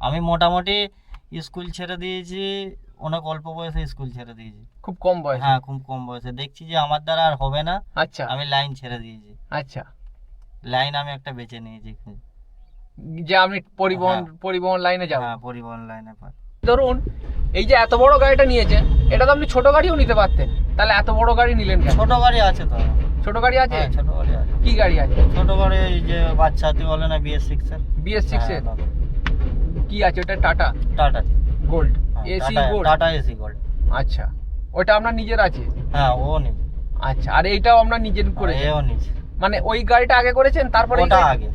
আমি মোটামুটি স্কুল ছেড়ে দিয়েছি অনেক অল্প বয়সে স্কুল ছেড়ে দিয়েছি। খুব কম বয়স? হ্যাঁ খুব কম বয়সে। দেখছি যে আমার দ্বারা আর হবে না। আচ্ছা। আমি লাইন ছেড়ে দিয়েছি। আচ্ছা। লাইন আমি একটা বেছে নিয়েছি যে আপনি পরিবহন হ্যাঁ। পরিবহন লাইনে যাবেন হ্যাঁ পরিবহন লাইনে পার ধরুন এই যে এত বড় গাড়িটা নিয়েছেন এটা তো আপনি ছোট গাড়িও নিতে পারতেন। তাহলে এত বড় গাড়ি নিলেন কেন? ছোট গাড়ি আছে তো। ছোট গাড়ি আছে? হ্যাঁ ছোট গাড়ি আছে। কি গাড়ি আছে? ছোট গাড়ি এই যে বাচ্চা তুই বলে না বিএস সিক্স এর? বিএস সিক্স এর? হ্যাঁ, কি আছে? ওটা টাটা টাটা গোল্ড হ্যাঁ, AC gold Tata AC gold আচ্ছা। ওটা আপনার নিজের আছে? হ্যাঁ ও নি আচ্ছা আর এইটাও আপনার নিজের করে এও নিচ্ছে মানে ওই গাড়িটা আগে করেছেন? তারপরে ওটা আগে।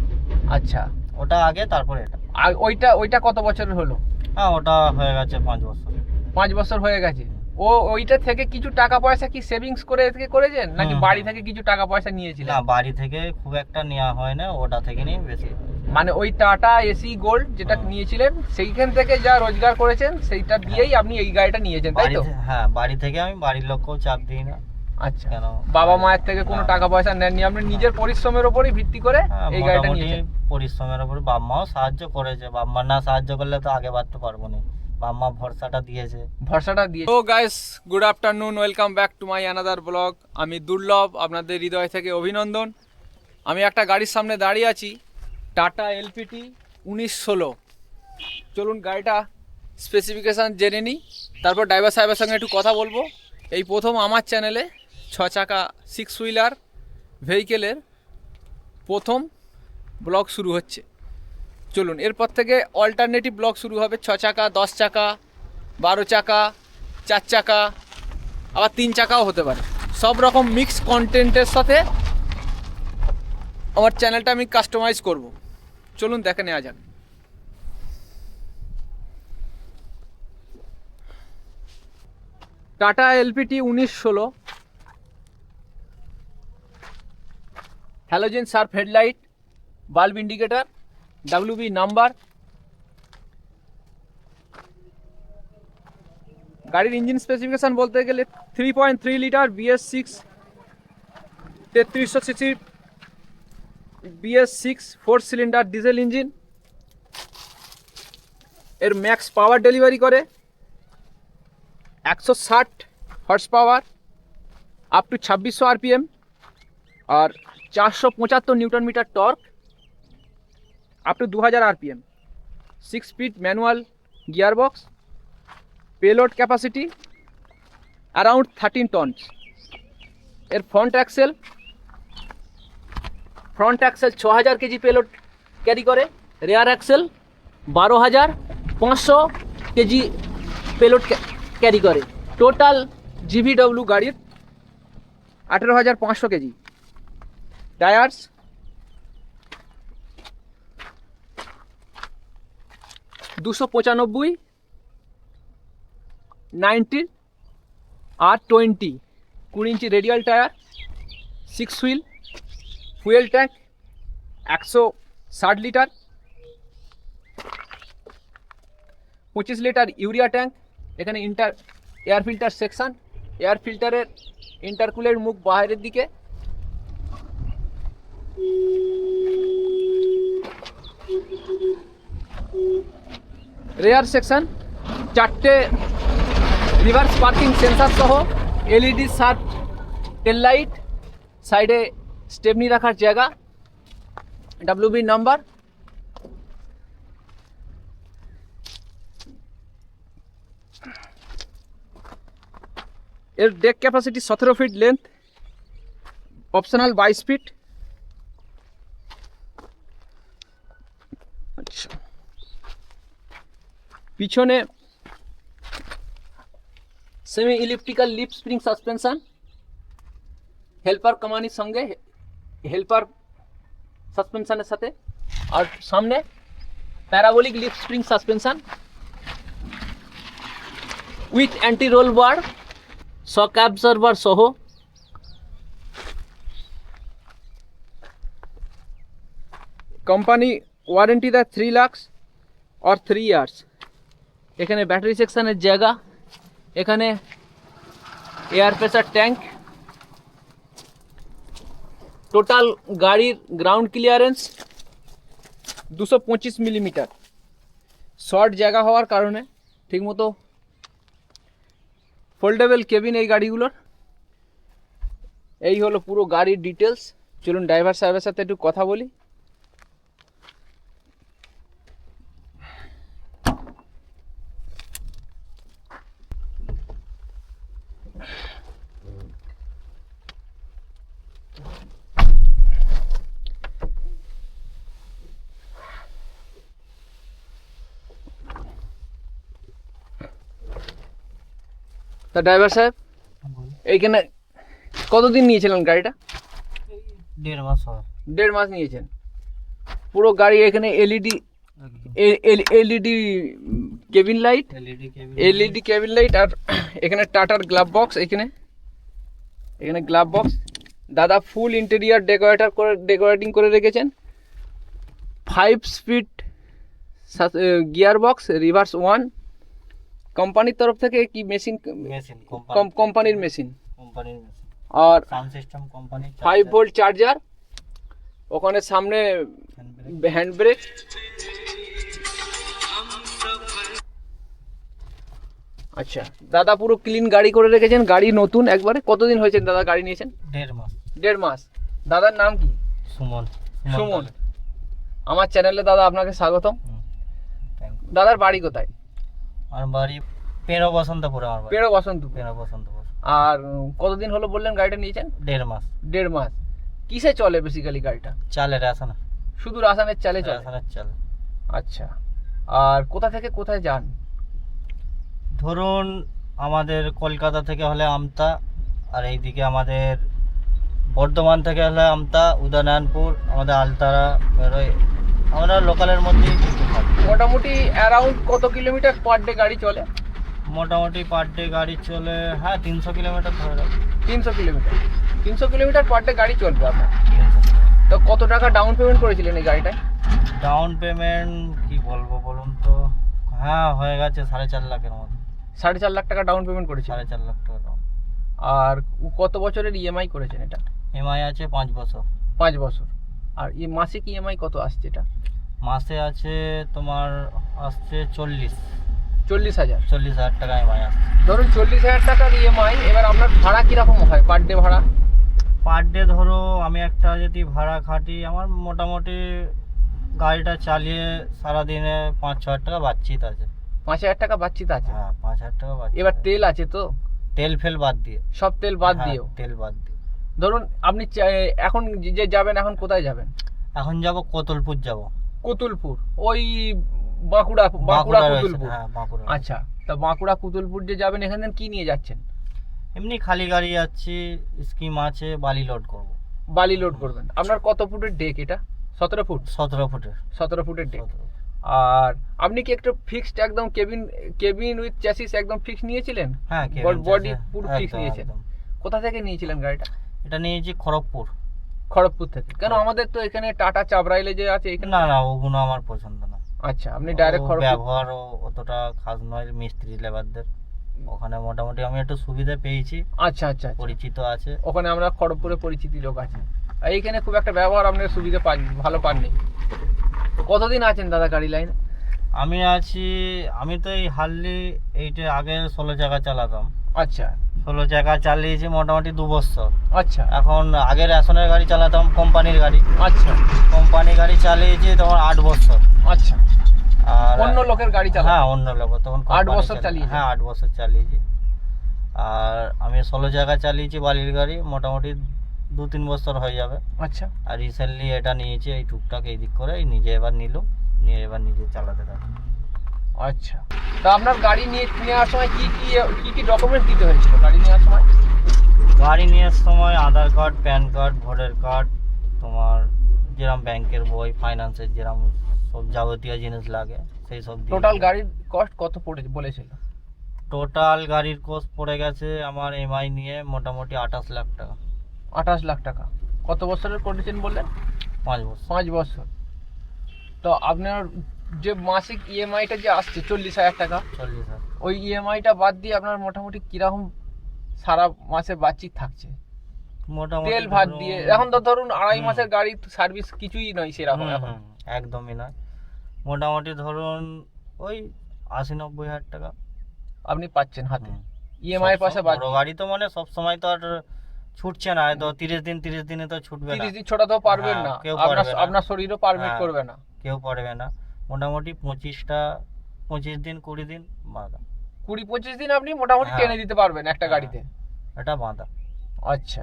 আচ্ছা। ওটা আগে তারপরে এটা। আর ওইটা ওইটা কত বছরের হলো? হ্যাঁ ওটা হয়ে গেছে পাঁচ বছর। পাঁচ বছর হয়ে গেছে। ও ওইটা থেকে কিছু টাকা পয়সা কি সেভিংস করে থেকে করেছেন? নাকি বাড়ি থেকে কিছু টাকা পয়সা নিয়েছিলেন? না বাড়ি থেকে খুব একটা নেওয়া হয় না ওটা থেকে নিয়ে বেশি। হয়। মানে ওই টাটা এসি গোল্ড যেটা নিয়েছিলেন সেইখান থেকে যা রোজগার করেছেন সেইটা দিয়েই আপনি এই গাড়িটা নিয়েছেন তাই তো? হ্যাঁ বাড়ি থেকে আমি বাড়ির লোককেও চাপ দিই না। আচ্ছা। কেন? বাবা মায়ের থেকে কোনো হ্যাঁ। টাকা পয়সা নেননি আপনি নিজের পরিশ্রমের উপরই ভিত্তি করে হ্যাঁ, এই গাড়িটা নিয়েছেন। পরিশ্রমের উপর বাপ মাও সাহায্য করেছে। বাপ মা না সাহায্য করলে তো আগে বাড়তে পারব না। বাপ মা ভরসাটা দিয়েছে। ভরসাটা দিয়ে তো guys good afternoon welcome back to my another blog আমি দুর্লভ আপনাদের হৃদয় থেকে অভিনন্দন। আমি একটা গাড়ির সামনে দাঁড়িয়ে আছি। টাটা এলপিটি উনিশ ষোলো। চলুন গাড়িটা স্পেসিফিকেশান জেনে নিই। তারপর ড্রাইভার সাহেবের সঙ্গে একটু কথা বলব। এই প্রথম আমার চ্যানেলে ছ চাকা সিক্স হুইলার ভেহিকেলের প্রথম ব্লগ শুরু হচ্ছে। চলুন, এরপর থেকে অল্টারনেটিভ ব্লগ শুরু হবে। ছ চাকা, দশ চাকা, বারো চাকা, চার চাকা, আবার তিন চাকাও হতে পারে। সব রকম মিক্স কন্টেন্টের সাথে আমার চ্যানেলটা আমি কাস্টমাইজ করব। চলুন দেখে নেওয়া যাক। টাটা এলপিটি উনিশ ষোলো। Halogen Surf headlight, bulb indicator, WB number. গাড়ির ইঞ্জিন স্পেসিফিকেশন বলতে গেলে three point three litre BS six তেত্রিশশো CC BS six four cylinder diesel engine এর ম্যাক্স পাওয়ার ডেলিভারি করে একশো ষাট হর্স পাওয়ার আপ টু ছাব্বিশশো আরপিএম আর চারশো পঁচাত্তর newton metre torque up to দু হাজার RPM six speed manual gearbox payload capacity around thirteen tons এর ফ্রন্ট অ্যাক্সেল ফ্রন্ট অ্যাক্সেল ছ হাজার কেজি পেলোড ক্যারি করে, রেয়ার অ্যাক্সেল বারো হাজার পাঁচশো কেজি পেলোড ক্যারি করে। টোটাল জিভিডব্লিউ গাড়ির আঠেরো হাজার পাঁচশো কেজি। টায়ার্স দুশো পঁচানব্বই, নাইনটি আর টোয়েন্টি। কুড়ি inch radial tyre, six wheel. Fuel tank, একশো ষাট লিটার, পঁচিশ লিটার ইউরিয়া ট্যাঙ্ক, এখানে inter, air filter section, air ফিল্টারের ইন্টারকুলের মুখ বাইরের দিকে। রেয়ার সেকশন, চারটে রিভার্স পার্কিং সেন্সার সহ এলইডি সার্ভ টেল লাইট, সাইডে স্টেপনি রাখার জায়গা ডাব্লিউবি নাম্বার এর ডেক ক্যাপাসিটি সতেরো ফিট লেন্থ অপশনাল বাইশ ফিট আচ্ছা। পিছনে semi elliptical leaf spring suspension helper কামানির সঙ্গে হেল্পার সাসপেনশনের সাথে। আর সামনে parabolic leaf spring suspension with anti roll bar shock absorber সহ। কোম্পানি ওয়ারেন্টি দেয় three lakhs or three years এখানে ব্যাটারি সেকশনের জায়গা। এখানে এয়ার প্রেসার ট্যাঙ্ক টোটাল গাড়ির গ্রাউন্ড ক্লিয়ারেন্স দুশো পঁচিশ মিলিমিটার শর্ট জায়গা হওয়ার কারণে ঠিকমতো ফোল্ডেবল কেবিন এই গাড়িগুলোর। এই হলো পুরো গাড়ির ডিটেলস চলুন ড্রাইভার সাহেবের সাথে একটু কথা বলি। তা ড্রাইভার সাহেব এইখানে কতদিন নিয়েছিলেন গাড়িটা? দেড় মাস দেড় মাস নিয়েছেন। পুরো গাড়ি এখানে LED LED cabin light LED cabin light আর এখানে টাটার গ্লাভ বক্স এখানে। এখানে গ্লাভ বক্স দাদা ফুল ইন্টেরিয়ার ডেকোরেটার করে ডেকোরেটিং করে রেখেছেন। Five speed gear box reverse one কোম্পানির তরফ থেকে কি মেশিন মেশিন কোম্পানির মেশিন? কোম্পানির মেশিন। আর sound system company five volt charger ওখানে সামনে হ্যান্ড ব্রেক আচ্ছা দাদা পুরো ক্লিন গাড়ি করে রেখেছেন গাড়ি নতুন একবারে। কতদিন হয়েছে দাদা গাড়ি নিয়েছেন? দেড় মাস। দেড় মাস। দাদার নাম কি? সুমন। সুমন। আমার চ্যানেলে দাদা আপনাকে স্বাগতম। দাদার বাড়ি কোথায়? আমার বাড়ি পেরো বসন্তপুর আমার বাড়ি। পেড়ো বসন্তপুর। পেরো বসন্তপুর। আর কতদিন হলো বললেন গাড়িটা নিয়েছেন? দেড় মাস। দেড় মাস। কিসে চলে বেসিক্যালি গাড়িটা? চালে রেশন শুধু রাসায়নের চালে চলে? রেশনের চাল। আচ্ছা। আর কোথা থেকে কোথায় যান? ধরুন আমাদের কলকাতা থেকে হলে আমতা আর এইদিকে আমাদের বর্ধমান থেকে হলে আমতা উদয়নারায়ণপুর আমাদের আলতারা আমরা লোকালের মধ্যেই মোটামুটি অ্যারাউন্ড কত কিলোমিটার পার ডে গাড়ি চলে? মোটামুটি পার ডে গাড়ি চলে হ্যাঁ তিনশো কিলোমিটার ধরে রাখো তিনশো কিলোমিটার তিনশো কিলোমিটার পার ডে গাড়ি চলবে আপনার? তো কত টাকা ডাউন পেমেন্ট করেছিলেন এই গাড়িটায়? ডাউন পেমেন্ট কি বলব বলুন তো? হ্যাঁ হয়ে গেছে সাড়ে চার লাখের মতো। সাড়ে চার লাখ টাকা ডাউন পেমেন্ট করেছিলেন? সাড়ে চার লাখ টাকা ডাউন আর কত বছরের ইএমআই করেছেন এটা? এমআই আছে পাঁচ বছর। পাঁচ বছর। আর এই মাসিক ইএমআই কত আসছে এটা? মাসে আছে তোমার আসছে চল্লিশ। চল্লিশ হাজার। চল্লিশ হাজার টাকা এমআই আসছে। ধরুন চল্লিশ হাজার টাকার ইএমআই এবার আপনার ভাড়া কীরকম হয় পার ডে ভাড়া? পার ডে ধরো আমি একটা যদি ভাড়া খাটি আমার মোটামুটি গাড়িটা চালিয়ে সারাদিনে পাঁচ ছ হাজার টাকা বাচ্চিত আছে। পাঁচ হাজার টাকা বাচ্চিত আছে? হ্যাঁ পাঁচ হাজার টাকা বাচ্চিত এবার তেল আছে তো? তেল ফেল বাদ দিয়ে। সব তেল বাদ হ্যাঁ, দিয়েও? তেল বাদ দিয়ে। ধরুন আপনি এখন যে যাবেন এখন কোথায় যাবেন? এখন যাব কোতলপুর যাব। কুতুলপুর? ওই বাঁকুড়া বাঁকুড়া কুতুলপুর হ্যাঁ বাঁকুড়া আচ্ছা তা বাঁকুড়া কুতুলপুর যে যাবেন এখান থেকে কি নিয়ে যাচ্ছেন? এমনি খালি গাড়ি যাচ্ছি স্কিম আছে বালি লোড করব। বালি লোড করবেন। আপনার কত ফুটের ডেক এটা? সতেরো ফুট? সতেরো ফুটের। সতেরো ফুটের ডেক আর আপনি কি একটা ফিক্সড একদম কেবিন কেবিন উইথ চ্যাসিস একদম ফিক্স নিয়েছিলেন? হ্যাঁ বডি পুরো ফিক্স একদম, নিয়েছেন। কোথা থেকে নিয়েছিলেন গাড়িটা? এটা নিয়েছি খড়গপুর। খড়গপুর থেকে। কেন হ্যাঁ। আমাদের তো এখানে টাটা চাবরাইলে যে আছে এখানে না না ওগুলো আমার পছন্দ না। আচ্ছা আপনি ডাইরেক্ট খড়গপুর ব্যবহারও অতটা খাস নয় মিস্ত্রি লেবারদের। ওখানে মোটামুটি আমি একটু সুবিধা পেয়েছি। আচ্ছা আচ্ছা আচ্ছা। পরিচিত আছে। ওখানে আমরা খড়গপুরে পরিচিতি লোক আছে। আর এইখানে খুব একটা ব্যবহার আপনার সুবিধা পান ভালো পাননি। কতদিন আছেন দাদা গাড়ি লাইনে? আমি আছি আমি তো এই হার্লি এইটা আগে ষোলো চাকা চালাতাম। আচ্ছা। ষোলো চাকা চালিয়েছি মোটামুটি দু বছর। আচ্ছা। এখন আগে রেশনের গাড়ি চালাতাম কোম্পানির গাড়ি। আচ্ছা। কোম্পানি গাড়ি চালিয়েছি তোমার আট বছর। আচ্ছা। আর অন্য লোকের গাড়ি চালা হ্যাঁ অন্য লোক তখন আট বছর চালিয়ে- হ্যাঁ আট বছর চালিয়েছি। আর আমি ষোলো জায়গা চালিয়েছি বালির গাড়ি মোটামুটি দু তিন বছর হয়ে যাবে। আচ্ছা। আর রিসেন্টলি এটা নিয়েছি এই টুকটাক এই দিক করে নিজে এবার নিল নিয়ে এবার নিজে চালাতে থাকি আচ্ছা। তা আপনার গাড়ি নিয়ে নেওয়ার সময় কি কি কি কি ডকুমেন্ট দিতে হয়েছিল গাড়ি নেওয়ার সময়? গাড়ি নেওয়ার সময় Aadhaar card PAN card voter card তোমার যেরকম ব্যাংকের বই ফাইন্যান্সের যেরকম সব যাবতীয় জিনিস লাগে সেই সব টোটাল গাড়ির কস্ট কত পড়ে বলেছিল? টোটাল গাড়ির কোস্ট পড়ে গেছে আমার এমআই নিয়ে মোটামুটি আঠাশ লাখ টাকা। আঠাশ লাখ টাকা। কত বছরের করেছেন বললেন? পাঁচ বছর। পাঁচ বছর। তো আপনার যে মাসিক ইএমআইটা যে আসছে চল্লিশ হাজার টাকা ওই ইএমআইটা বাদ দিয়ে আপনার মোটামুটি কীরকম সারা মাসে বাচ্চিত থাকছে? মোটামুটি তেল ভাত দিয়ে এখন তো ধরুন আড়াই মাসের গাড়ি সার্ভিস কিছুই নয় সেরকম এখন। একদমই নয়। মোটামুটি ধরুন ওই আশি নব্বই হাজার টাকা। আপনি পাচ্ছেন হাতে। ইএমআই এর পাশে বড় গাড়ি তো মানে সব সময় তো আর ছুটছে না তো তিরিশ দিন তিরিশ দিনে তো ছুটবে তিরিশ দিন ছোটাতেও পারবেন হ্যাঁ, না। আপনার আপনার শরীরও পারমিট হ্যাঁ। করবে না। কেউ পারবে না। মোটামুটি পঁচিশটা পঁচিশ দিন কুড়ি দিন বাঁধা। কুড়ি পঁচিশ দিন আপনি মোটামুটি হ্যাঁ। টেনে দিতে পারবেন একটা হ্যাঁ। গাড়িতে। এটা বাঁধা। আচ্ছা।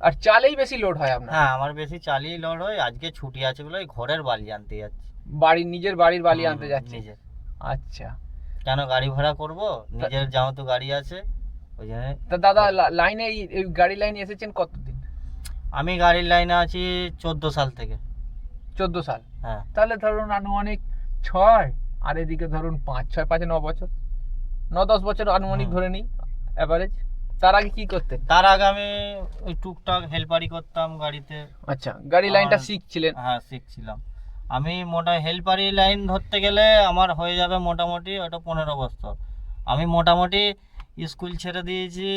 আর চালেই বেশি লোড হয় আপনার? হ্যাঁ আমার বেশি চালিয়ে লোড হয়। আজকে ছুটি আছে বলে ঘরের বালি আনতে যাচ্ছি। বাড়ির নিজের বাড়ির বালি আনতে যাচ্ছি নিজের। আচ্ছা। কেন গাড়ি ভাড়া করব? নিজের যেহেতু গাড়ি আছে ওই জন্য তা দাদা লাইনে এই এই গাড়ি লাইনে এসেছেন কতদিন? আমি গাড়ির লাইনে আছি চোদ্দ সাল থেকে। চোদ্দ সাল। হ্যাঁ। তাহলে ধরুন আনুমানিক ছয় আর এদিকে ধরুন পাঁচ ছয় পাঁচে ন বছর। ন দশ বছর আনুমানিক ধরে নিই অ্যাভারেজ তার আগে কি করতে তার আগে আমি ওই টুকটাক হেল্পারি করতাম গাড়িতে। আচ্ছা গাড়ি লাইনটা শিখছিলেন? হ্যাঁ শিখছিলাম। আমি মোটা হেল্পারি লাইন ধরতে গেলে আমার হয়ে যাবে মোটামুটি ওটা পনেরো বছর। আমি মোটামুটি স্কুল ছেড়ে দিয়েছি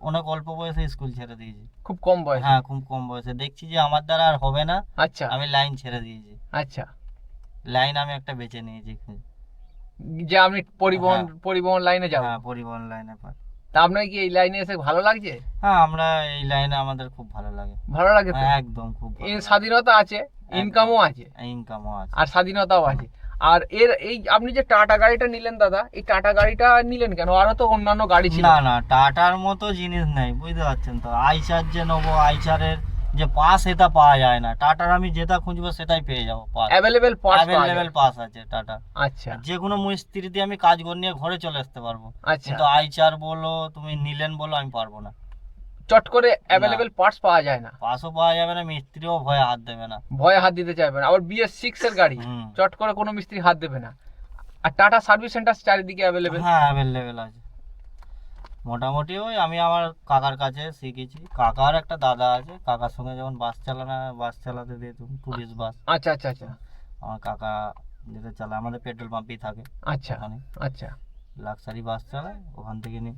অনেক অল্প বয়সে স্কুল ছেড়ে দিয়েছি। খুব কম বয়স? হ্যাঁ খুব কম বয়সে। দেখছি যে আমার দ্বারা আর হবে না। আচ্ছা। আমি লাইন ছেড়ে দিয়েছি। আচ্ছা। লাইন আমি একটা বেছে নিয়েছি যে আপনি পরিবহন হ্যাঁ। পরিবহন লাইনে যাবেন হ্যাঁ পরিবহন লাইনে পাই তা আপনার কি এই লাইনে এসে ভালো লাগছে? হ্যাঁ আমরা এই লাইনে আমাদের খুব ভালো লাগে। ভালো লাগে হ্যাঁ, একদম খুব স্বাধীনতা আছে ইনকামও আছে। ইনকামও আছে। আর স্বাধীনতাও আছে। আর এর এই আপনি যে টাটা গাড়িটা নিলেন দাদা এই টাটা গাড়িটা নিলেন কেন? আরও তো অন্যান্য গাড়ি ছিল। না না টাটার মতো জিনিস নেই বুঝতে পারছেন তো? আইচার যে নেব আইচারের যে পাস এটা পাওয়া যায় না। টাটার আমি যেটা খুঁজবো সেটাই পেয়ে যাব পাস। অ্যাভেলেবেল পাওয়া অ্যাভেলেবেল পাস আছে টাটা। আচ্ছা। যে কোনো মিস্ত্রি দিয়ে আমি কাজ করে নিয়ে ঘরে চলে আসতে পারব। আচ্ছা। কিন্তু আইচার বলো তুমি নিলেন বলো আমি পারব না। চট করে অ্যাভেলেবেল পার্টস পাওয়া যায় না। পাসও পাওয়া যাবে না মিস্ত্রিও ভয়ে হাত দেবে না। ভয়ে হাত দিতে চাইবেন আবার বিএস সিক্স এর গাড়ি। চট করে কোনো মিস্ত্রি হাত দেবে না। আর টাটা সার্ভিস সেন্টার চারিদিকে অ্যাভেলেবেল হ্যাঁ অ্যাভেলেবেল আছে। মোটামুটি ওই আমি আমার কাকার কাছে শিখেছি। কাকার একটা দাদা আছে কাকার সঙ্গে যখন বাস চালানো বাস চালাতে দিতাম টুরিস্ট বাস আচ্ছা আচ্ছা আচ্ছা। আমার কাকা যেটা চালায় আমাদের পেট্রোল পাম্পই থাকে আচ্ছা আচ্ছা। লাক্সারি বাস চালায় ওখান থেকে নিই।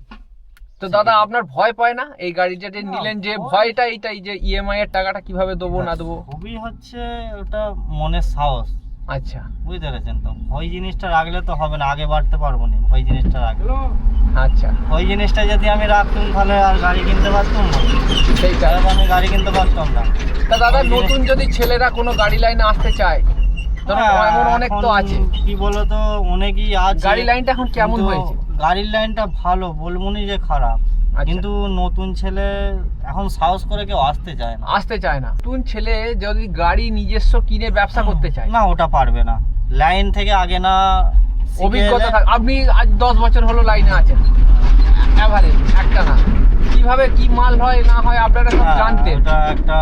তো দাদা আপনার ভয় পায় না? এই গাড়ি যেটা নিলেন যে ভয়টা এইটাই যে ইএমআই এর টাকাটা কীভাবে দেবো না দেবো? খুবই হচ্ছে ওটা মনের সাহস। আচ্ছা। বুঝতে পেরেছেন তো? ভয় জিনিসটা রাখলে তো হবে না আগে বাড়তে পারব না ভয় জিনিসটা রাখলে। আচ্ছা। ওই জিনিসটা যদি আমি রাখতাম তাহলে আর গাড়ি কিনতে পারতাম না। সেইটা তাহলে আমি গাড়ি কিনতে পারতাম না। তা দাদা নতুন যদি ছেলেরা কোনো গাড়ি লাইনে আসতে চায় ধরুন হ্যাঁ, এমন অনেক তো আছে। কি বলতো অনেকই আছে। গাড়ি লাইনটা এখন কেমন হয়েছে? গাড়ির লাইনটা ভালো বলবনি যে খারাপ আচ্ছা। কিন্তু নতুন ছেলে এখন সাহস করে কেউ আসতে চায় না। আসতে চায় না। নতুন ছেলে যদি গাড়ি নিজস্ব কিনে ব্যবসা করতে চায়। না ওটা পারবে না। লাইন থেকে আগে না অভিজ্ঞতা থাক। আপনি আজ দশ বছর হলো লাইনে আছেন। এভারেজ একটা না। কীভাবে কি মাল হয় না হয় আপনারা সব হ্যাঁ, জানতেন। একটা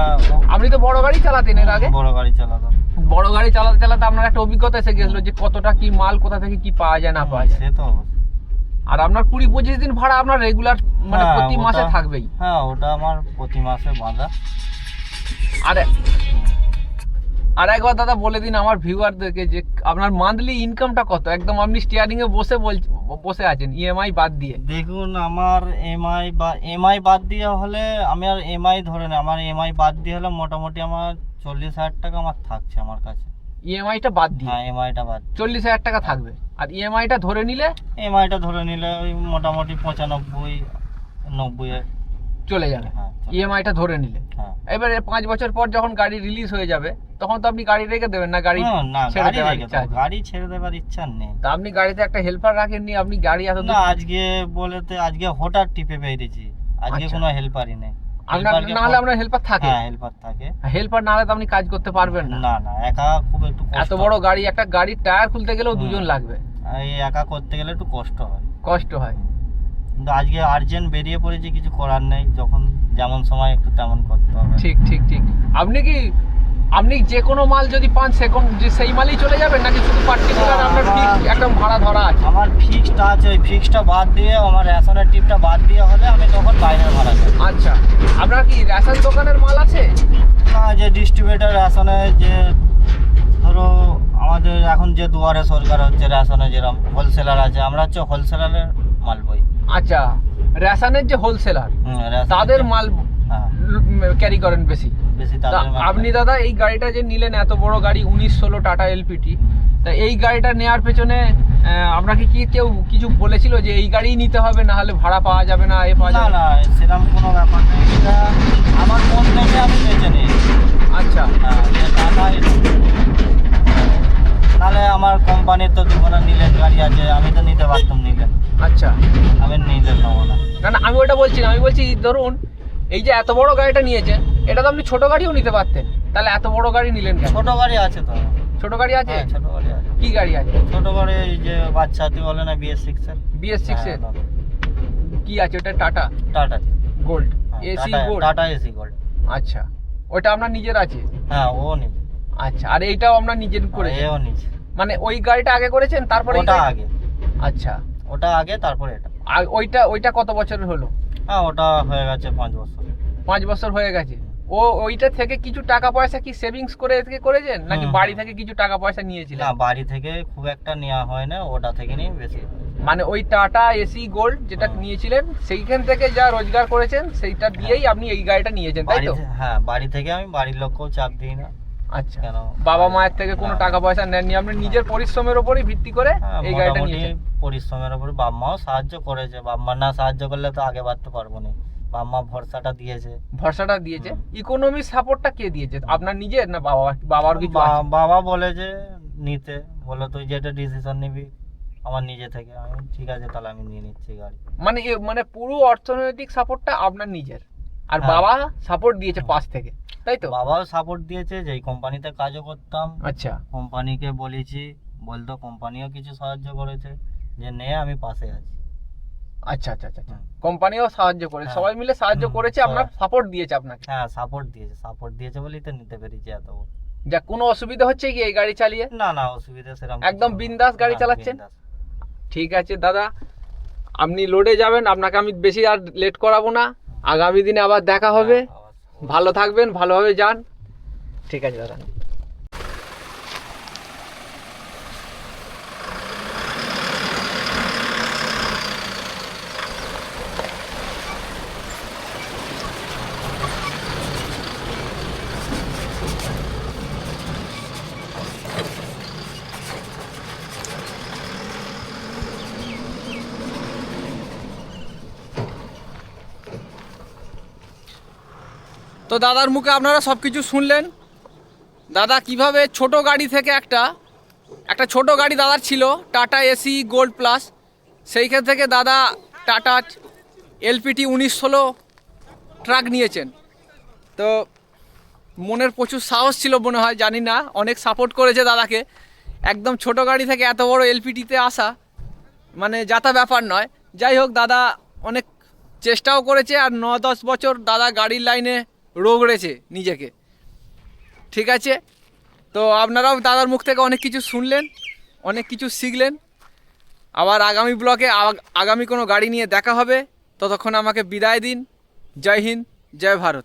আপনি তো বড় গাড়ি চালাতেন এর আগে। বড় গাড়ি চালাতাম। বড় গাড়ি চালাতে চালাতে আপনার একটা অভিজ্ঞতা এসে গেছিল যে কতটা কি মাল কোথা থেকে কি পাওয়া যায় না পাওয়া যায়। সে তো অবশ্যই। আর আপনার কুড়ি পঁচিশ দিন ভাড়া আপনার রেগুলার মানে হ্যাঁ, প্রতি মাসে থাকবেই। হ্যাঁ ওটা আমার প্রতি মাসে বাঁধা। আর আর একবার দাদা বলে দিন আমার ভিউয়ারদেরকে যে আপনার মান্থলি ইনকামটা কত? একদম আপনি স্টিয়ারিং এ বসে বসে আছেন ইএমআই বাদ দিয়ে। দেখুন আমার এমআই বা এমআই বাদ দিয়ে হলে আমি আর এমআই ধরে না আমার এমআই বাদ দিয়ে হলে মোটামুটি আমার চল্লিশ হাজার টাকা আমার থাকছে আমার কাছে। ইএমআইটা বাদ দিয়ে। হ্যাঁ এমআইটা বাদ চল্লিশ হাজার টাকা থাকবে। আর ইএমআইটা ধরে নিলে? এমআইটা ধরে নিলে ওই মোটামুটি পঁচানব্বই নব্বই চলে যাবে। হ্যাঁ ইএমআইটা ধরে নিলে। হ্যাঁ। এবারে পাঁচ বছর পর যখন গাড়ি রিলিজ হয়ে যাবে তখন তো আপনি গাড়ি রেখে দেবেন না? গাড়ি না, না ছেড়ে গাড়ি দেওয়ার ইচ্ছা গাড়ি ছেড়ে দেবার ইচ্ছা নেই। তা আপনি গাড়িতে একটা হেল্পার রাখেননি? আপনি গাড়ি এত না আজকে বলেতে আজকে হঠাৎ টিপে পেরেছি আজকে আচ্ছা। কোনো হেল্পারই নেই। না হলে হেল্পার থাকে। হ্যাঁ হেল্পার থাকে। হেল্পার না হলে তো আপনি কাজ করতে পারবেন না। না না একা খুব একটু এত বড় গাড়ি একটা গাড়ির টায়ার খুলতে গেলেও দুজন লাগবে। এই একা করতে গেলে একটু কষ্ট হয়। কষ্ট হয়। কিন্তু আজকে আর্জেন্ট বেরিয়ে পড়েছি কিছু করার নেই। যখন যেমন সময় একটু তেমন করতে হবে। ঠিক ঠিক ঠিক। আপনি কি আপনি যে কোনো মাল যদি পান সেরকম যে সেই মালই চলে যাবেন নাকি শুধু পার্টিকুলার আপনার আমার- ফিক্স একটা ভাড়া ধরা আছে? আমার ফিক্সড আছে ওই ফিক্সটা বাদ দিয়ে আমার রেশনের টিপটা বাদ দিয়ে হলে আমি তখন বাইরের ভাড়া যাই আচ্ছা। আপনার কি রেশন দোকানের মাল আছে? না যে ডিস্ট্রিবিউটার রেশনে যে ধরো আমাদের এখন যে দুয়ারে সরকার হচ্ছে রেশনে যেরকম হোলসেলার আছে আমরা হচ্ছে হোলসেলারের মাল বই। আচ্ছা। রেশনের যে হোলসেলার তাদের মাল ক্যারি করেন বেশি। বেশি আপনি দাদা এই গাড়িটা যে নিলেন এত বড় গাড়ি উনিশ ষোলো টাটা এলপিটি তা এই গাড়িটা নেওয়ার পেছনে আপনাকে কি কেউ কিছু বলেছিল যে এই গাড়িই নিতে হবে না হলে ভাড়া পাওয়া যাবে না এ পাওয়া যাবে না? সেরকম কোনো ব্যাপার নেই এটা আমার মন থেকে আমি বেছে নিই। আচ্ছা। নাহলে আমার কোম্পানির তো দুখানা নিলেন গাড়ি আছে আমি তো নিতে পারতাম নিলেন। আচ্ছা। আমি নিলেন নেব না না না আমি ওটা বলছি না আমি বলছি ধরুন এই যে এত বড় গাড়িটা নিয়েছেন এটা তো আপনি ছোট গাড়িও নিতে পারতেন। তাহলে এত বড় গাড়ি নিলেন কেন? ছোট গাড়ি আছে তো। ছোট গাড়ি আছে? হ্যাঁ ছোট গাড়ি আছে। কি গাড়ি আছে? ছোট গাড়ি এই যে বাচ্চা তুই বলে না বিএস সিক্স এর? বিএস সিক্স এর? কি আছে? ওটা Tata? Tata. Gold. AC gold? Tata AC gold. আচ্ছা। ওটা আপনার নিজের আছে? হ্যাঁ ও নি আচ্ছা আর এইটাও আপনার নিজের করে এও নিচ্ছে মানে ওই গাড়িটা আগে করেছেন তারপরে ওটা আগে। আচ্ছা। ওটা আগে তারপরে এটা। আর ওইটা ওইটা কত বছরের হলো? হ্যাঁ ওটা হয়ে গেছে পাঁচ বছর। পাঁচ বছর হয়ে গেছে। ও ওইটা থেকে কিছু টাকা পয়সা কি সেভিংস করে থেকে করেছেন? নাকি বাড়ি থেকে কিছু টাকা পয়সা নিয়েছিলেন? না বাড়ি থেকে খুব একটা নেওয়া হয় না ওটা থেকে নিয়ে বেশি। মানে ওই টাটা এসি গোল্ড যেটা নিয়েছিলেন সেইখান থেকে যা রোজগার করেছেন সেইটা দিয়েই আপনি এই গাড়িটা নিয়েছেন তাই তো? হ্যাঁ বাড়ি থেকে আমি বাড়ির লোককেও চাপ দিই না। আচ্ছা। কেন? বাবা মায়ের থেকে কোনো হ্যাঁ। টাকা পয়সা নেননি আপনি নিজের পরিশ্রমের উপরই ভিত্তি করে হ্যাঁ, এই গাড়িটা নিয়েছেন? পরিশ্রমের উপর বাপ মাও সাহায্য করেছে বাপ মা না সাহায্য করলে তো আগে বাড়তে পারব না। বাপ মা ভরসাটা দিয়েছে। ভরসাটা দিয়েছে। ইকোনমি সাপোর্টটা কে দিয়েছে? আপনার নিজের না বাবা? বাবার কিছু বাবা বলে যে নিতে। বলে তুই যেটা ডিসিশন নিবি আমার নিজে থেকে। আমি ঠিক আছে তাহলে আমি নিয়ে নিচ্ছি গাড়ি। মানে মানে পুরো অর্থনৈতিক সাপোর্টটা আপনার নিজের। আর হ্যাঁ। বাবা সাপোর্ট দিয়েছে পাশ থেকে তাই তো? বাবাও সাপোর্ট দিয়েছে যেই কোম্পানিতে কাজও করতাম। আচ্ছা। কোম্পানিকে বলেছি বলতো কোম্পানিও কিছু সাহায্য করেছে যে নে আমি পাশে আছি। আচ্ছা আচ্ছা আচ্ছা হুম। কোম্পানিও সাহায্য করে হ্যাঁ। সবাই মিলে সাহায্য করেছে আপনার সাপোর্ট দিয়েছে আপনাকে। হ্যাঁ সাপোর্ট দিয়েছে সাপোর্ট দিয়েছে বলেই তো নিতে পেরেছি এত যা কোনো অসুবিধা হচ্ছে কি এই গাড়ি চালিয়ে? না না অসুবিধা সেরকম একদম বিন্দাস গাড়ি হ্যাঁ, চালাচ্ছেন? ঠিক আছে দাদা আপনি লোডে যাবেন আপনাকে আমি বেশি আর লেট করাবো না। আগামী দিনে আবার দেখা হবে। হ্যাঁ, ভালো থাকবেন ভালোভাবে যান। ঠিক আছে দাদা। দাদার মুখে আপনারা সব কিছু শুনলেন। দাদা কীভাবে ছোট গাড়ি থেকে একটা একটা ছোট গাড়ি দাদার ছিল, টাটা এসি গোল্ড প্লাস। সেইখান থেকে দাদা টাটা এলপিটি উনিশ ষোলো ট্রাক নিয়েছেন। তো মনের প্রচুর সাহস ছিল মনে হয়, জানি না, অনেক সাপোর্ট করেছে দাদাকে। একদম ছোট গাড়ি থেকে এত বড় এলপিটিতে আসা মানে যাতা ব্যাপার নয়। যাই হোক, দাদা অনেক চেষ্টাও করেছে আর ন দশ বছর দাদা গাড়ির লাইনে রোগড়েছে নিজেকে। ঠিক আছে? তো আপনারাও দাদার মুখ থেকে অনেক কিছু শুনলেন, অনেক কিছু শিখলেন। আবার আগামী ব্লকে আগ- আগামী কোনো গাড়ি নিয়ে দেখা হবে। ততক্ষণ আমাকে বিদায় দিন। জয় হিন্দ, জয় ভারত।